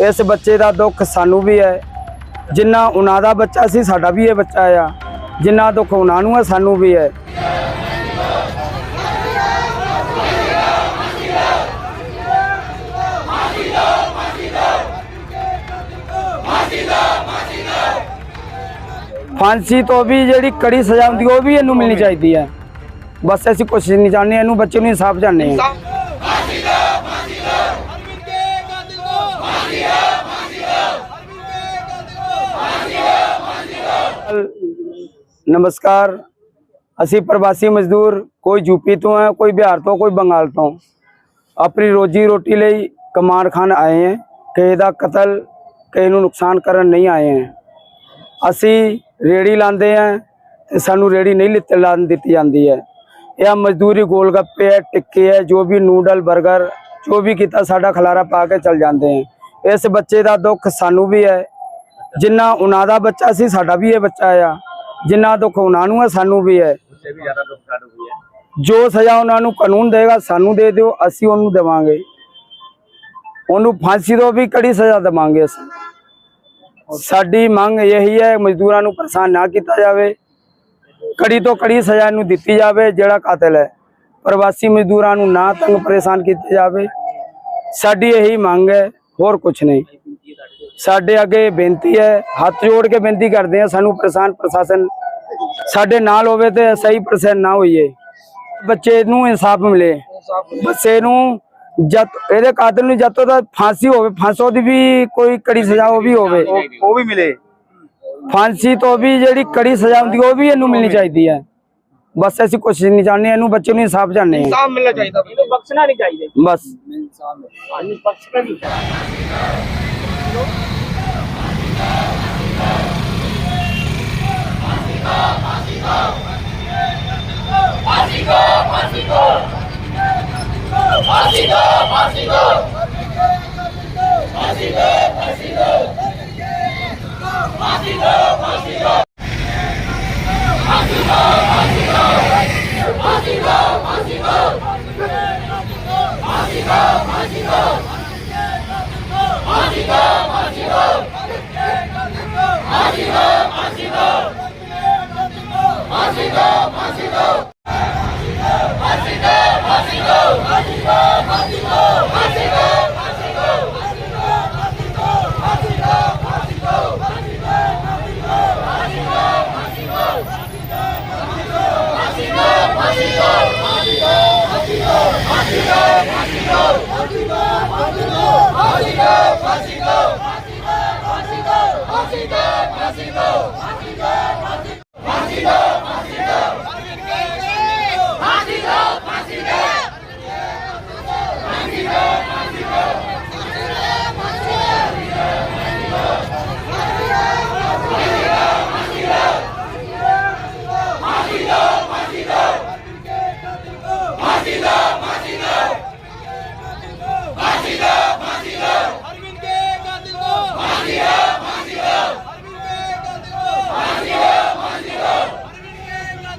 ਇਸ ਬੱਚੇ ਦਾ ਦੁੱਖ ਸਾਨੂੰ ਵੀ ਹੈ। ਜਿੰਨਾ ਉਹਨਾਂ ਦਾ ਬੱਚਾ ਸੀ ਸਾਡਾ ਵੀ ਇਹ ਬੱਚਾ ਆ। ਜਿੰਨਾ ਦੁੱਖ ਉਹਨਾਂ ਨੂੰ ਹੈ ਸਾਨੂੰ ਵੀ ਹੈ। ਫਾਂਸੀ ਤੋਂ ਵੀ ਜਿਹੜੀ ਕੜੀ ਸਜ਼ਾ ਹੁੰਦੀ ਉਹ ਵੀ ਇਹਨੂੰ ਮਿਲਣੀ ਚਾਹੀਦੀ ਹੈ। ਬਸ ਅਸੀਂ ਕੁਛ ਨਹੀਂ ਚਾਹੁੰਦੇ ਇਹਨੂੰ ਬੱਚੇ ਨੂੰ ਇਨਸਾਫ ਚਾਹੁੰਦੇ ਹਾਂ। ਨਮਸਕਾਰ। ਅਸੀਂ ਪ੍ਰਵਾਸੀ ਮਜ਼ਦੂਰ, ਕੋਈ ਯੂਪੀ ਤੋਂ ਹੈ, ਕੋਈ ਬਿਹਾਰ ਤੋਂ, ਕੋਈ ਬੰਗਾਲ ਤੋਂ। ਆਪਣੀ ਰੋਜੀ ਰੋਟੀ ਲਈ ਕਮਾਨ ਖਾਨ ਆਏ ਹੈ। ਕਿਸੇ ਦਾ ਕਤਲ, ਕਿਸੇ ਨੂੰ ਨੁਕਸਾਨ ਕਰਨ ਨਹੀਂ ਆਏ ਹੈ। ਅਸੀਂ ਰੇੜੀ ਲਾਉਂਦੇ ਆ ਤੇ ਸਾਨੂੰ ਰੇੜੀ ਨਹੀਂ ਲਿੱਤੇ ਲਾਣ ਦਿੱਤੀ ਜਾਂਦੀ ਹੈ। ਇਹ ਮਜ਼ਦੂਰੀ ਗੋਲ ਗੱਪੇ ਹੈ, ਟਿੱਕੇ ਹੈ, ਜੋ ਵੀ ਨੂਡਲ 버ਗਰ ਜੋ ਵੀ ਕੀਤਾ ਸਾਡਾ ਖਲਾਰਾ ਪਾ ਕੇ ਚਲ ਜਾਂਦੇ ਹੈ। ਇਸ ਬੱਚੇ ਦਾ ਦੁੱਖ ਸਾਨੂੰ ਵੀ ਹੈ। ਜਿੰਨਾ ਉਹਨਾਂ ਦਾ ਬੱਚਾ ਸੀ ਸਾਡਾ ਵੀ ਇਹ ਬੱਚਾ ਆ। ਜਿੰਨਾ ਦੁੱਖ ਉਹਨਾਂ ਨੂੰ ਹੈ ਸਾਨੂੰ ਵੀ ਹੈ ਜੋ ਸਜ਼ਾ ਉਹਨਾਂ ਨੂੰ ਕਾਨੂੰਨ ਦੇਗਾ ਸਾਨੂੰ ਦੇ ਦਿਓ ਅਸੀਂ ਉਹਨੂੰ ਦੇਵਾਂਗੇ। ਉਹਨੂੰ ਫਾਂਸੀ ਤੋਂ ਵੀ ਕੜੀ ਸਜ਼ਾ ਦੇਵਾਂਗੇ ਅਸੀਂ। ਸਾਡੀ ਮੰਗ ਇਹੀ ਹੈ ਮਜ਼ਦੂਰਾਂ ਨੂੰ ਪਰੇਸ਼ਾਨ ਨਾ ਕੀਤਾ ਜਾਵੇ। ਕੜੀ ਤੋਂ ਕੜੀ ਸਜ਼ਾ ਨੂੰ ਦਿੱਤੀ ਜਾਵੇ ਜਿਹੜਾ ਕਾਤਲ ਹੈ। ਪ੍ਰਵਾਸੀ ਮਜ਼ਦੂਰਾਂ ਨੂੰ ਨਾ ਤੰਗ ਪਰੇਸ਼ਾਨ ਕੀਤਾ ਜਾਵੇ। ਸਾਡੀ ਇਹੀ ਮੰਗ ਹੈ ਹੋਰ ਕੁਝ ਨਹੀਂ। ਸਾਡੇ ਅੱਗੇ ਬੇਨਤੀ ਹੈ ਹੱਥ ਜੋੜ ਕੇ ਬੇਨਤੀ ਕਰਦੇ ਹਾਂ ਸਾਨੂੰ ਪਰੇਸ਼ਾਨ ਪ੍ਰਸ਼ਾਸਨ ਸਾਡੇ ਨਾਲ ਹੋਵੇ ਤੇ ਸਹੀ ਪਰਸੈਂਟ ਨਾ ਹੋਈਏ। ਬੱਚੇ ਨੂੰ ਇਨਸਾਫ ਮਿਲੇ। ਬੱਚੇ ਨੂੰ ਜਦ ਇਹਦੇ ਕਾਤਲ ਨੂੰ ਜਦ ਤੱਕ ਫਾਂਸੀ ਹੋਵੇ ਫਾਂਸੋ ਦੀ ਵੀ ਕੋਈ ਕੜੀ ਸਜ਼ਾ ਉਹ ਵੀ ਹੋਵੇ। ਉਹ ਵੀ ਮਿਲੇ। ਫਾਂਸੀ ਤੋਂ ਵੀ ਜਿਹੜੀ ਕੜੀ ਸਜ਼ਾ ਹੁੰਦੀ ਉਹ ਵੀ ਇਹਨੂੰ ਮਿਲਣੀ ਚਾਹੀਦੀ ਹੈ। ਬਸ ਅਸੀਂ ਕੁਛ ਨਹੀਂ ਚਾਹੁੰਦੇ ਇਹਨੂੰ ਬੱਚੇ ਨੂੰ ਇਨਸਾਫ ਚਾਹੁੰਦੇ ਹਾਂ। ਮਿਲਣਾ ਚਾਹੀਦਾ। ਇਹਨੂੰ ਬਖਸ਼ਣਾ ਨਹੀਂ ਚਾਹੀਦਾ। ਬਸ। ਹਾਂਜੀ ਬਖਸ਼ਣਾ ਨਹੀਂ Let's go! Masido, Masido, Masido, Masido, Masido, Masido, Masido. ਫਾਂਸੀ